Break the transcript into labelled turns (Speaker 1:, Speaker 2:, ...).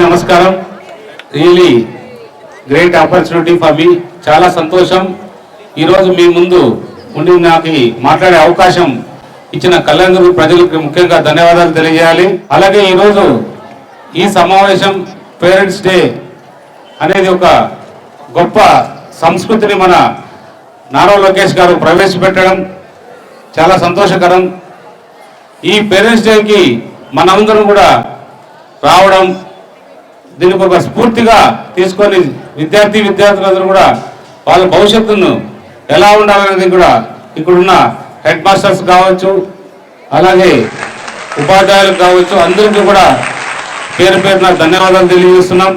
Speaker 1: నమస్కారం. Really great opportunity for me చాలా సంతోషం. ఈరోజు మీ ముందు ఉండి నాకు మాట్లాడే అవకాశం ఇచ్చిన కళ్యాణ్ ప్రజలకు ముఖ్యంగా ధన్యవాదాలు తెలియజేయాలి. అలాగే ఈరోజు ఈ సమావేశం పేరెంట్స్ డే అనేది ఒక గొప్ప సంస్కృతిని మన నారా లోకేష్ గారు ప్రవేశపెట్టడం చాలా సంతోషకరం. ఈ పేరెంట్స్ డేకి మనందరం కూడా రావడం దీనికి ఒక స్ఫూర్తిగా తీసుకొని విద్యార్థి విద్యార్థులందరూ కూడా వాళ్ళ భవిష్యత్తును ఎలా ఉండాలనేది కూడా ఇక్కడున్న హెడ్ మాస్టర్స్ కావచ్చు అలాగే ఉపాధ్యాయులకు కావచ్చు అందరికీ కూడా పేరు పేరున ధన్యవాదాలు తెలియజేస్తున్నాం.